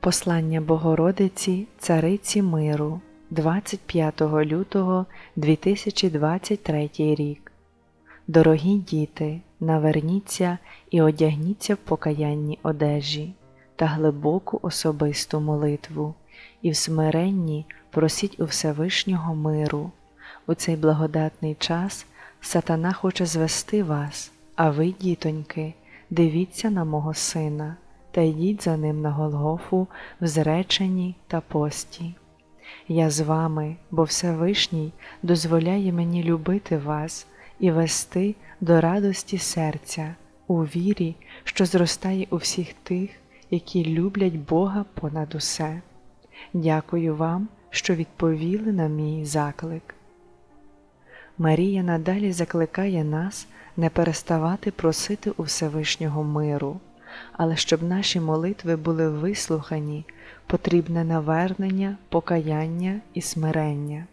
Послання Богородиці Цариці Миру 25 лютого 2023 рік. Дорогі діти, наверніться і одягніться в покаянні одежі та глибоку особисту молитву, і в смиренні просіть у Всевишнього миру. У цей благодатний час сатана хоче звести вас, а ви, дітоньки, дивіться на мого сина та йдіть за ним на Голгофу в зреченні та пості. Я з вами, бо Всевишній дозволяє мені любити вас і вести до радості серця у вірі, що зростає у всіх тих, які люблять Бога понад усе. Дякую вам, що відповіли на мій заклик. Марія надалі закликає нас не переставати просити у Всевишнього миру, але щоб наші молитви були вислухані, потрібне навернення, покаяння і смирення.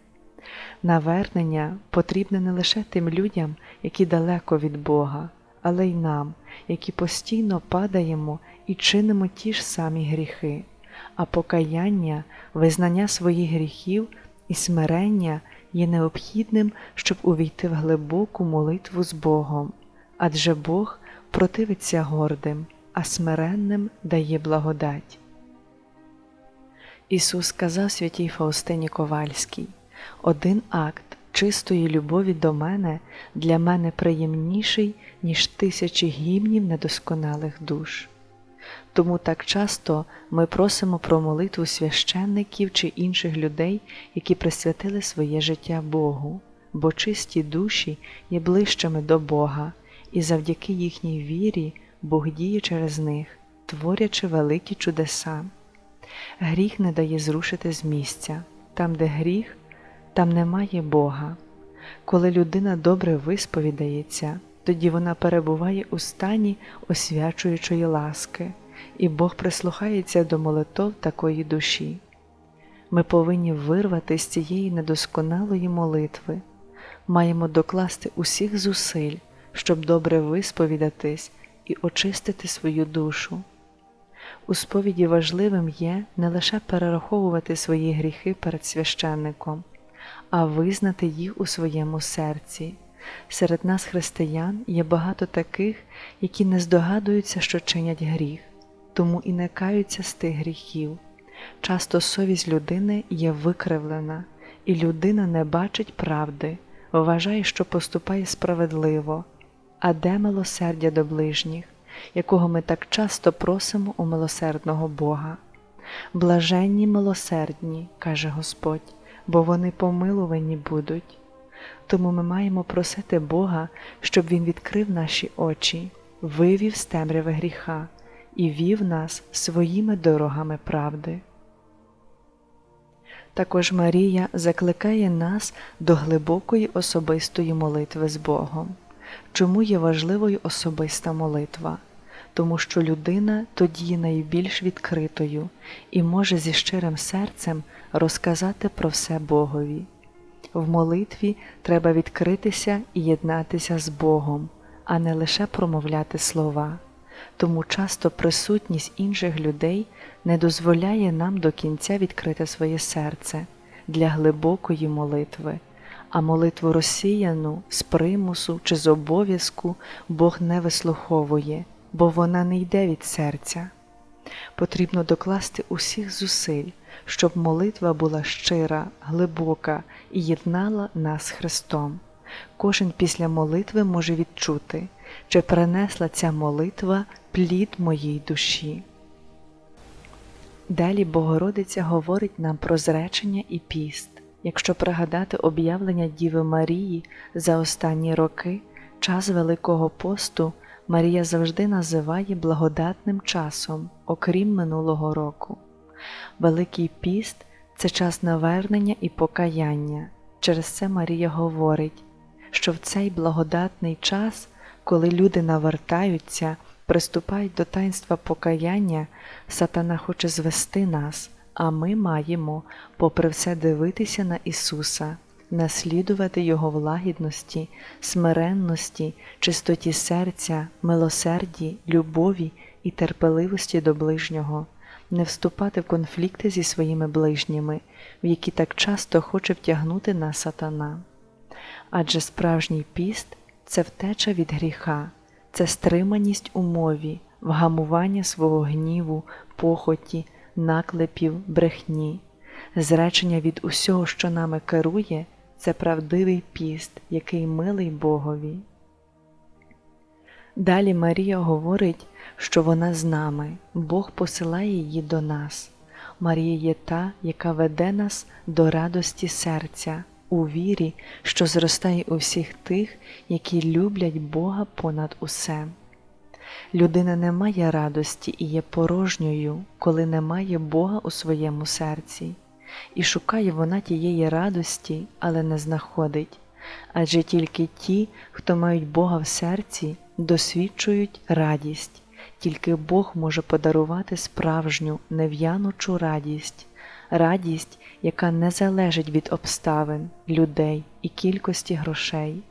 Навернення потрібне не лише тим людям, які далеко від Бога, але й нам, які постійно падаємо і чинимо ті ж самі гріхи, а покаяння, визнання своїх гріхів і смирення є необхідним, щоб увійти в глибоку молитву з Богом, адже Бог противиться гордим, а смиренним дає благодать. Ісус сказав святій Фаустині Ковальській один акт чистої любові до мене для мене приємніший, ніж тисячі гімнів недосконалих душ. Тому так часто ми просимо про молитву священників чи інших людей, які присвятили своє життя Богу, бо чисті душі є ближчими до Бога, і завдяки їхній вірі Бог діє через них, творячи великі чудеса. Гріх не дає зрушити з місця, там, де гріх, там немає Бога. Коли людина добре висповідається, тоді вона перебуває у стані освячуючої ласки, і Бог прислухається до молитов такої душі. Ми повинні вирвати з цієї недосконалої молитви, маємо докласти усіх зусиль, щоб добре висповідатись і очистити свою душу. У сповіді важливим є не лише перераховувати свої гріхи перед священником, а визнати їх у своєму серці. Серед нас, християн, є багато таких, які не здогадуються, що чинять гріх, тому і не каються з тих гріхів. Часто совість людини є викривлена, і людина не бачить правди, вважає, що поступає справедливо, а де милосердя до ближніх, якого ми так часто просимо у милосердного Бога. Блаженні милосердні, каже Господь, бо вони помилувані будуть. Тому ми маємо просити Бога, щоб Він відкрив наші очі, вивів з темряви гріха і вів нас своїми дорогами правди. Також Марія закликає нас до глибокої особистої молитви з Богом. Чому є важливою особиста молитва? Тому що людина тоді найбільш відкритою і може зі щирим серцем розказати про все Богові. В молитві треба відкритися і єднатися з Богом, а не лише промовляти слова. Тому часто присутність інших людей не дозволяє нам до кінця відкрити своє серце для глибокої молитви, а молитву розсіяну з примусу чи з обов'язку Бог не вислуховує, бо вона не йде від серця. Потрібно докласти усіх зусиль, щоб молитва була щира, глибока і єднала нас Христом. Кожен після молитви може відчути, чи принесла ця молитва плід моїй душі. Далі Богородиця говорить нам про зречення і піст. Якщо пригадати об'явлення Діви Марії за останні роки, час Великого посту Марія завжди називає благодатним часом, окрім минулого року. Великий піст це час навернення і покаяння. Через це Марія говорить, що в цей благодатний час, коли люди навертаються, приступають до таїнства покаяння, сатана хоче звести нас, а ми маємо, попри все, дивитися на Ісуса, наслідувати Його влагідності, смиренності, чистоті серця, милосерді, любові і терпеливості до ближнього, не вступати в конфлікти зі своїми ближніми, в які так часто хоче втягнути нас сатана. Адже справжній піст це втеча від гріха, це стриманість у мові, вгамування свого гніву, похоті, наклепів, брехні, зречення від усього, що нами керує, це правдивий піст, який милий Богові. Далі Марія говорить, що вона з нами, Бог посилає її до нас. Марія є та, яка веде нас до радості серця, у вірі, що зростає у всіх тих, які люблять Бога понад усе. Людина не має радості і є порожньою, коли не має Бога у своєму серці, і шукає вона тієї радості, але не знаходить, адже тільки ті, хто мають Бога в серці, досвідчують радість, тільки Бог може подарувати справжню нев'янучу радість, радість, яка не залежить від обставин, людей і кількості грошей.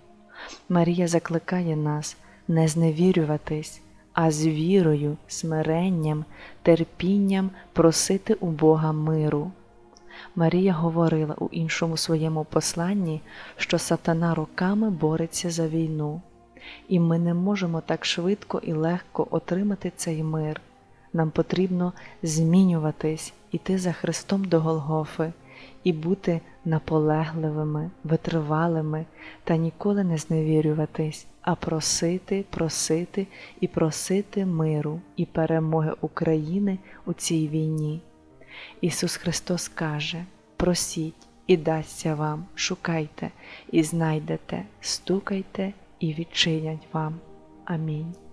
Марія закликає нас не зневірюватись, а з вірою, смиренням, терпінням просити у Бога миру. Марія говорила у іншому своєму посланні, що сатана роками бореться за війну, і ми не можемо так швидко і легко отримати цей мир. Нам потрібно змінюватись, іти за Христом до Голгофи і бути наполегливими, витривалими та ніколи не зневірюватись, а просити, просити і просити миру і перемоги України у цій війні. Ісус Христос каже: просіть і дасться вам, шукайте і знайдете, стукайте і відчинять вам. Амінь.